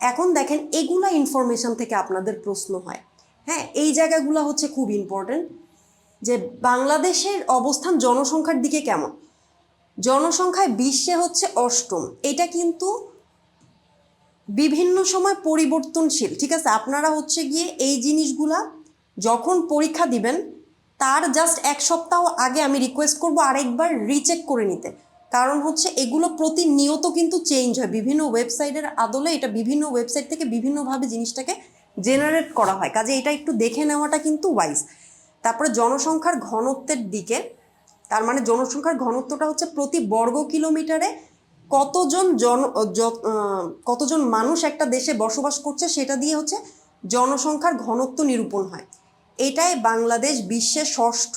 এখন দেখেন এগুলা ইনফরমেশন থেকে আপনাদের প্রশ্ন হয়। হ্যাঁ এই জায়গাগুলো হচ্ছে খুব ইম্পর্টেন্ট যে বাংলাদেশের অবস্থান জনসংখ্যার দিকে কেমন? জনসংখ্যায় বিশ্বে হচ্ছে অষ্টম। এটা কিন্তু বিভিন্ন সময় পরিবর্তনশীল, ঠিক আছে? আপনারা হচ্ছে গিয়ে এই জিনিসগুলা যখন পরীক্ষা দিবেন, তার জাস্ট এক সপ্তাহ আগে আমি রিকোয়েস্ট করব আরেকবার রিচেক করে নিতে। কারণ হচ্ছে এগুলো প্রতিনিয়ত কিন্তু চেঞ্জ হয়। বিভিন্ন ওয়েবসাইটের আদলে এটা বিভিন্ন ওয়েবসাইট থেকে বিভিন্নভাবে জিনিসটাকে জেনারেট করা হয়। কাজে এটা একটু দেখে নেওয়াটা কিন্তু ওয়াইজ তারপরে জনসংখ্যার ঘনত্বের দিকে, তার মানে জনসংখ্যার ঘনত্বটা হচ্ছে প্রতি বর্গ কিলোমিটারে কতজন জন কতজন মানুষ একটা দেশে বসবাস করছে সেটা দিয়ে হচ্ছে জনসংখ্যার ঘনত্ব নিরূপণ হয়। এটাই বাংলাদেশ বিশ্বে ষষ্ঠ।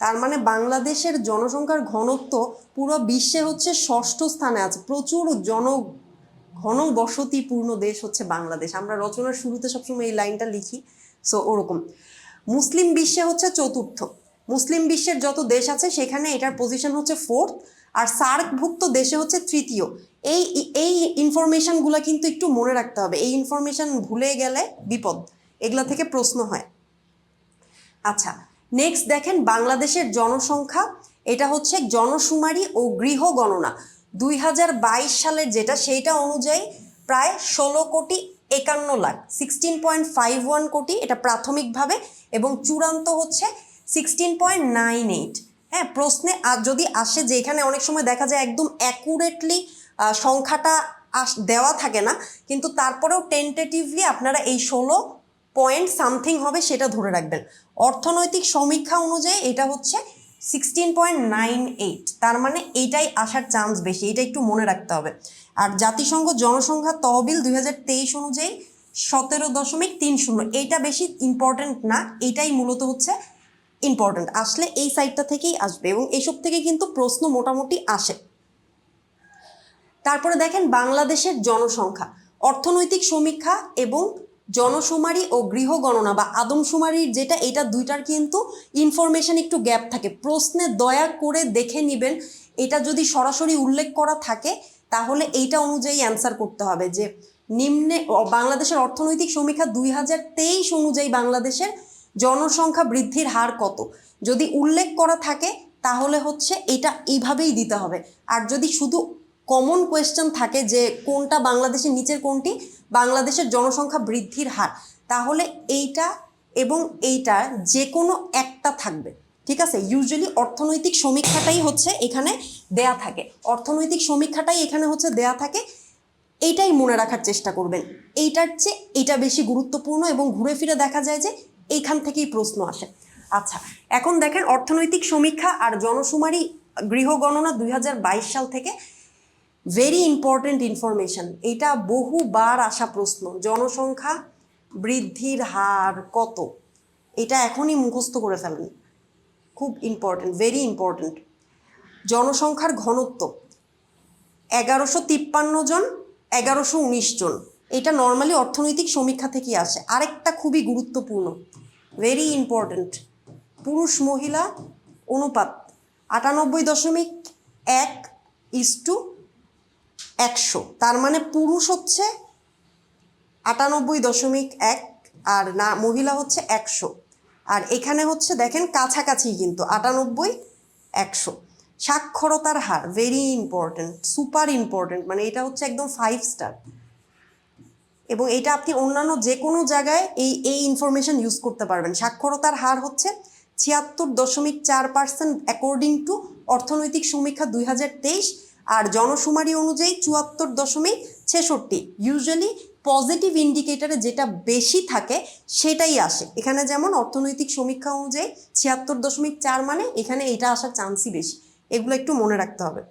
তার মানে বাংলাদেশের জনসংখ্যার ঘনত্ব পুরো বিশ্বে হচ্ছে ষষ্ঠ স্থানে আছে। প্রচুর জন ঘন বসতিপূর্ণ দেশ হচ্ছে বাংলাদেশ। আমরা রচনার শুরুতে সবসময় এই লাইনটা লিখি সো ওরকম। মুসলিম বিশ্বে হচ্ছে চতুর্থ। মুসলিম বিশ্বের যত দেশ আছে, সেখানে এটার পজিশন হচ্ছে ফোর্থ আর সার্কভুক্ত দেশে হচ্ছে তৃতীয়। এই এই ইনফরমেশনগুলো কিন্তু একটু মনে রাখতে হবে। এই ইনফরমেশন ভুলে গেলে বিপদ। এগুলা থেকে প্রশ্ন হয়। আচ্ছা নেক্সট দেখেন বাংলাদেশের জনসংখ্যা, এটা হচ্ছে জনশুমারি ও গৃহ গণনা। দুই হাজার বাইশ সালের যেটা, সেইটা অনুযায়ী প্রায় ষোলো কোটি একান্ন lakh sixteen point five one কোটি এটা প্রাথমিকভাবে এবং চূড়ান্ত হচ্ছে সিক্সটিন পয়েন্ট নাইন এইট হ্যাঁ প্রশ্নে আর যদি আসে যে এখানে অনেক সময় দেখা যায় একদম অ্যাকুরেটলি সংখ্যাটা আস, দেওয়া থাকে না, কিন্তু তারপরেও টেন্টেটিভলি আপনারা এই ষোলো পয়েন্ট সামথিং হবে সেটা ধরে রাখবেন। অর্থনৈতিক সমীক্ষা অনুযায়ী এটা হচ্ছে সিক্সটিন পয়েন্ট নাইন এইট তার মানে এইটাই আসার চান্স বেশি, এটা একটু মনে রাখতে হবে। আর জাতিসংঘ জনসংখ্যা তহবিল দুই হাজার তেইশ অনুযায়ী সতেরো দশমিক তিন শূন্য এইটা বেশি ইম্পর্ট্যান্ট না, এটাই মূলত হচ্ছে ইম্পর্ট্যান্ট আসলে এই সাইডটা থেকেই আসবে এবং এইসব থেকে কিন্তু প্রশ্ন মোটামুটি আসে। তারপরে দেখেন বাংলাদেশের জনসংখ্যা, অর্থনৈতিক সমীক্ষা এবং জনশুমারি ও গৃহ গণনা বা আদমশুমারির যেটা, এটা দুইটার কিন্তু ইনফরমেশন একটু গ্যাপ থাকে। প্রশ্নে দয়া করে দেখে নেবেন, এটা যদি সরাসরি উল্লেখ করা থাকে, তাহলে এইটা অনুযায়ী অ্যান্সার করতে হবে যে নিম্নে বাংলাদেশের অর্থনৈতিক সমীক্ষা দুই হাজার তেইশ অনুযায়ী বাংলাদেশের জনসংখ্যা বৃদ্ধির হার কত? যদি উল্লেখ করা থাকে, তাহলে হচ্ছে এটা এইভাবেই দিতে হবে। আর যদি শুধু কমন কোয়েশ্চেন থাকে যে কোনটা বাংলাদেশের নিচের কোনটি? বাংলাদেশের জনসংখ্যা বৃদ্ধির হার। তাহলে এইটা এবং এইটা যে কোনো একটা থাকবে। ঠিক আছে? ইউজুয়ালি অর্থনৈতিক সমীক্ষাটাই হচ্ছে এখানে দেয়া থাকে। অর্থনৈতিক সমীক্ষাটাই এখানে হচ্ছে দেয়া থাকে। এইটাই মনে রাখার চেষ্টা করবেন। এইটার চেয়ে এইটা বেশি গুরুত্বপূর্ণ এবং ঘুরে ফিরে দেখা যায় যে এইখান থেকেই প্রশ্ন আসে। আচ্ছা এখন দেখেন অর্থনৈতিক সমীক্ষা আর জনশুমারি গৃহ গণনা দুই হাজার বাইশ সাল থেকে ভেরি ইম্পর্টেন্ট ইনফরমেশন এটা বহুবার আসা প্রশ্ন, জনসংখ্যা বৃদ্ধির হার কত? এটা এখনই মুখস্থ করে ফেলেন। খুব ইম্পর্ট্যান্ট ভেরি ইম্পর্টেন্ট জনসংখ্যার ঘনত্ব, এগারোশো তিপ্পান্ন জন, এগারোশো উনিশ জন। এটা নর্মালি অর্থনৈতিক সমীক্ষা থেকে আসে। আরেকটা খুবই গুরুত্বপূর্ণ ভেরি ইম্পর্ট্যান্ট পুরুষ মহিলা অনুপাত আটানব্বই দশমিক এক ইস টু একশো। তার মানে পুরুষ হচ্ছে আটানব্বই দশমিক এক আর না, মহিলা হচ্ছে একশো। আর এখানে হচ্ছে দেখেন কাছাকাছি কিন্তু আটানব্বই, একশো। সাক্ষরতার হার ভেরি ইম্পর্ট্যান্ট সুপার ইম্পর্ট্যান্ট মানে এটা হচ্ছে একদম ফাইভ স্টার এবং এটা আপনি অন্যান্য যে কোনো জায়গায় এই এই ইনফরমেশন ইউজ করতে পারবেন। সাক্ষরতার হার হচ্ছে ছিয়াত্তর দশমিক চার পার্সেন্ট অ্যাকর্ডিং টু অর্থনৈতিক সমীক্ষা দুই হাজার তেইশ। আর জনশুমারি অনুযায়ী চুয়াত্তর দশমিক ছেষট্টি। ইউজুয়ালি পজিটিভ ইন্ডিকেটারে যেটা বেশি থাকে, সেটাই আসে। এখানে যেমন অর্থনৈতিক সমীক্ষা অনুযায়ী ছিয়াত্তর দশমিক চার মানে এখানে এটা আসার চান্সই বেশি। এগুলো একটু মনে রাখতে হবে।